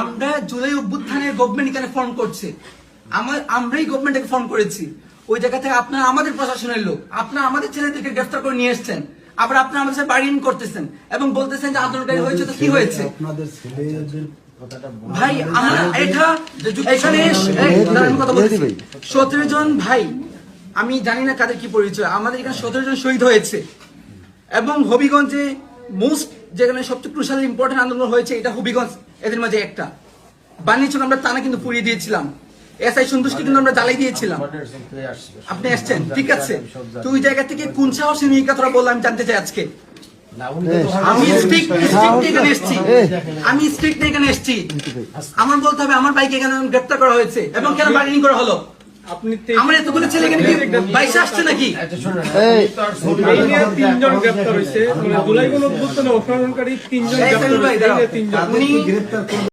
আমরা জুলাই অভ্যুত্থানের গভর্নমেন্ট এখানে ফোন করছে। আমার আমরাই গভর্নমেন্টকে ফোন করেছি। ওই জায়গা থেকে আপনারা আমাদের প্রশাসনের লোক আপনারা আমাদের ছেলেদেরকে গ্রেফতার করে নিয়ে এসছেন। আবার আপনারা আমাদের সাথে বাড়ি করতেছেন এবং বলতেছেন যে আন্দোলনকারী হয়েছে তো কি হয়েছে? আপনাদের ছেলেদের ভাই আমরা এটা এখানে কথা বলছি। সতেরো জন ভাই আমি জানি না কাদের কি পরিচয় আমাদের এখানে সতেরো জন শহীদ হয়েছে। এবং হবিগঞ্জে মোস্ট যেখানে সবচেয়ে ক্রুশাল ইম্পর্টেন্ট আন্দোলন হয়েছে এটা হবিগঞ্জ এদের মাঝে একটা। বাণিজ্য আমরা টানা কিন্তু পুড়িয়ে দিয়েছিলাম। এসআই সন্তুষ্টি কিন্তু আমরা জ্বালাই দিয়েছিলাম। আপনি আসছেন ঠিক আছে। তো ওই জায়গা থেকে কোন সাহসে নিয়ে কথাটা বললাম আমি জানতে চাই আজকে? আমি স্ট্রিক্ট স্ট্রিক্ট এখানে এসেছি। আমি স্ট্রিক্ট এখানে এসেছি। আমার বলতে হবে আমার বাইকে এখানে গ্রেপ্তার করা হয়েছে এবং কেন বার্গেনিং করা হলো? আপনি আমার এতগুলো ছেলে এখানে কি বাইশে আসছে নাকি? তিনজন গ্রেপ্তার হয়েছে। মানে জুলাই কোন অপহরণকারী তিনজন গ্রেপ্তার। তিনজন